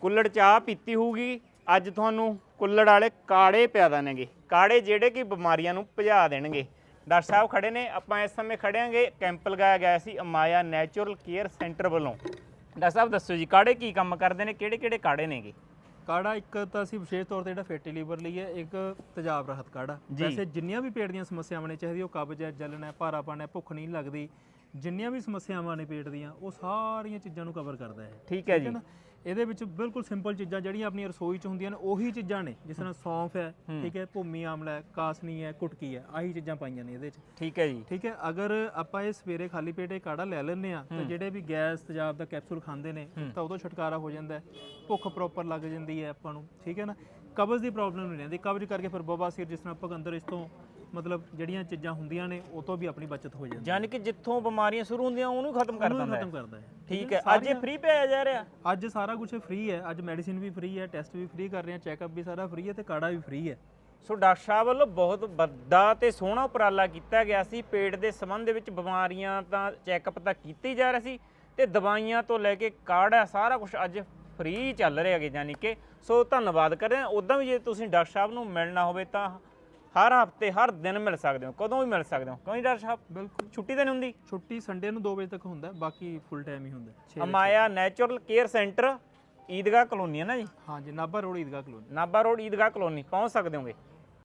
ਕੁੱਲੜ ਚਾਹ ਪੀਤੀ ਹੋਊਗੀ। ਅੱਜ ਤੁਹਾਨੂੰ ਕੁੱਲੜ ਵਾਲੇ ਕਾੜੇ ਪਿਆ ਦੇਣਗੇ ਕਾੜੇ ਜਿਹੜੇ ਕਿ ਬਿਮਾਰੀਆਂ ਨੂੰ ਭਜਾ ਦੇਣਗੇ। ਡਾਕਟਰ ਸਾਹਿਬ ਖੜੇ ਨੇ। ਆਪਾਂ ਇਸ ਸਮੇਂ ਖੜਿਆਂਗੇ ਕੈਂਪ ਲਗਾਇਆ ਗਿਆ ਸੀ ਅਮਾਇਆ ਨੈਚੁਰਲ ਕੇਅਰ ਸੈਂਟਰ ਵੱਲੋਂ। ਡਾਕਟਰ ਸਾਹਿਬ ਦੱਸੋ ਜੀ ਕਾੜੇ ਕੀ ਕੰਮ ਕਰਦੇ ਨੇ? ਕਿਹੜੇ ਕਿਹੜੇ ਕਾੜੇ ਨੇਗੇ? ਕਾੜਾ ਇੱਕ ਤਾਂ ਅਸੀਂ ਵਿਸ਼ੇਸ਼ ਤੌਰ ਤੇ ਜਿਹੜਾ ਫੈਟੀ ਲੀਵਰ ਲਈ ਹੈ ਇੱਕ ਤੇਜ਼ਾਬ ਰਹਿਤ ਕਾੜਾ। ਵੈਸੇ ਜਿੰਨੀਆਂ ਵੀ ਪੇਟ ਦੀਆਂ ਸਮੱਸਿਆਵਾਂ ਨੇ ਚਾਹੇ ਉਹ ਕਬਜ਼ ਹੈ ਜਲਨ ਹੈ ਭਾਰਾਪਣ ਹੈ ਭੁੱਖ ਨਹੀਂ ਲੱਗਦੀ ਜਿੰਨੀਆਂ ਵੀ ਸਮੱਸਿਆਵਾਂ ਨੇ ਪੇਟ ਦੀਆਂ ਉਹ ਸਾਰੀਆਂ ਚੀਜ਼ਾਂ ਨੂੰ ਕਵਰ ਕਰਦਾ ਹੈ। ਠੀਕ ਹੈ ਜੀ। ਇਹਦੇ ਵਿੱਚ ਬਿਲਕੁਲ ਸਿੰਪਲ ਚੀਜ਼ਾਂ ਜਿਹੜੀਆਂ ਆਪਣੀ ਰਸੋਈ 'ਚ ਹੁੰਦੀਆਂ ਨੇ ਉਹੀ ਚੀਜ਼ਾਂ ਨੇ। ਜਿਸ ਤਰ੍ਹਾਂ ਸੌਂਫ ਹੈ ਠੀਕ ਹੈ ਭੂਮੀ ਆਮਲਾ ਹੈ ਕਾਸਨੀ ਹੈ ਕੁਟਕੀ ਹੈ ਆਹੀ ਚੀਜ਼ਾਂ ਪਾਈਆਂ ਨੇ ਇਹਦੇ 'ਚ। ਠੀਕ ਹੈ ਜੀ। ਠੀਕ ਹੈ ਅਗਰ ਆਪਾਂ ਇਹ ਸਵੇਰੇ ਖਾਲੀ ਪੇਟ ਇਹ ਕਾੜਾ ਲੈ ਲੈਂਦੇ ਆ ਤਾਂ ਜਿਹੜੇ ਵੀ ਗੈਸ ਤੇਜ਼ਾਬ ਦਾ ਕੈਪਸੂਲ ਖਾਂਦੇ ਨੇ ਤਾਂ ਉਦੋਂ ਛੁਟਕਾਰਾ ਹੋ ਜਾਂਦਾ ਹੈ। ਭੁੱਖ ਪ੍ਰੋਪਰ ਲੱਗ ਜਾਂਦੀ ਹੈ ਆਪਾਂ ਨੂੰ ਠੀਕ ਹੈ ਨਾ? ਕਬਜ਼ ਦੀ ਪ੍ਰੋਬਲਮ ਨਹੀਂ ਰਹਿੰਦੀ। ਕਬਜ਼ ਕਰਕੇ ਫਿਰ ਬਵਾਸੀਰ ਜਿਸ ਤਰ੍ਹਾਂ ਆਪਾਂ ਅੰਦਰ ਇਸ ਤੋਂ ਮਤਲਬ ਜਿਹੜੀਆਂ ਚੀਜ਼ਾਂ ਹੁੰਦੀਆਂ ਨੇ ਉਹ ਤੋਂ ਵੀ ਆਪਣੀ ਬਚਤ ਹੋ ਜਾਂਦੀ ਯਾਨੀ ਕਿ ਜਿੱਥੋਂ ਬਿਮਾਰੀਆਂ ਸ਼ੁਰੂ ਹੁੰਦੀਆਂ ਉਹਨੂੰ ਖਤਮ ਕਰ ਦਿੰਦਾ ਹੈ। ਖਤਮ ਕਰਦਾ ਹੈ। ਠੀਕ ਹੈ ਅੱਜ ਇਹ ਫ੍ਰੀ ਪਿਆ ਜਾ ਰਿਹਾ? ਅੱਜ ਸਾਰਾ ਕੁਝ ਫ੍ਰੀ ਹੈ ਅੱਜ ਮੈਡੀਸਿਨ ਵੀ ਫ੍ਰੀ ਹੈ ਟੈਸਟ ਵੀ ਫ੍ਰੀ ਕਰ ਰਹੇ ਹਾਂ ਚੈੱਕਅਪ ਵੀ ਸਾਰਾ ਫ੍ਰੀ ਹੈ ਤੇ ਕਾੜਾ ਵੀ ਫ੍ਰੀ ਹੈ। ਸੋ ਡਾਕਟਰ ਸਾਹਿਬ ਵੱਲੋਂ ਬਹੁਤ ਵੱਡਾ ਤੇ ਸੋਹਣਾ ਉਪਰਾਲਾ ਕੀਤਾ ਗਿਆ ਸੀ ਪੇਟ ਦੇ ਸੰਬੰਧ ਦੇ ਵਿੱਚ ਬਿਮਾਰੀਆਂ ਤਾਂ ਚੈੱਕਅਪ ਤਾਂ ਕੀਤੀ ਜਾ ਰਿਹਾ ਸੀ ਤੇ ਦਵਾਈਆਂ ਤੋਂ ਲੈ ਕੇ ਕਾੜਾ ਸਾਰਾ ਕੁਝ ਅੱਜ ਫ੍ਰੀ ਚੱਲ ਰਿਹਾ ਹੈਗੇ ਯਾਨੀ ਕਿ। ਸੋ ਧੰਨਵਾਦ ਕਰਦੇ ਹਾਂ। ਉਦਾਂ ਵੀ ਜੇ ਤੁਸੀਂ ਡਾਕਟਰ ਸਾਹਿਬ ਨੂੰ ਮਿਲਣਾ ਹੋਵੇ ਤਾਂ ਹਰ ਹਫ਼ਤੇ ਹਰ ਦਿਨ ਮਿਲ ਸਕਦੇ ਹੋ ਕਦੋਂ ਵੀ ਮਿਲ ਸਕਦੇ ਹੋ। ਕਿਉਂ ਜੀ ਡਾਕਟਰ ਸਾਹਿਬ? ਬਿਲਕੁਲ। ਛੁੱਟੀ ਤਾਂ ਨਹੀਂ ਹੁੰਦੀ? ਛੁੱਟੀ ਸੰਡੇ ਨੂੰ 2 ਵਜੇ ਤੱਕ ਹੁੰਦਾ ਹੈ, ਬਾਕੀ ਫੁੱਲ ਟਾਈਮ ਹੀ ਹੁੰਦਾ ਹੈ। ਛੇ- Amaya natural care centre Idgah colony ਹੈ ਨਾ ਜੀ? ਹਾਂਜੀ Nabha road Idgah colony. Nabha road Idgah colony ਪਹੁੰਚ ਸਕਦੇ ਹੋਗੇ।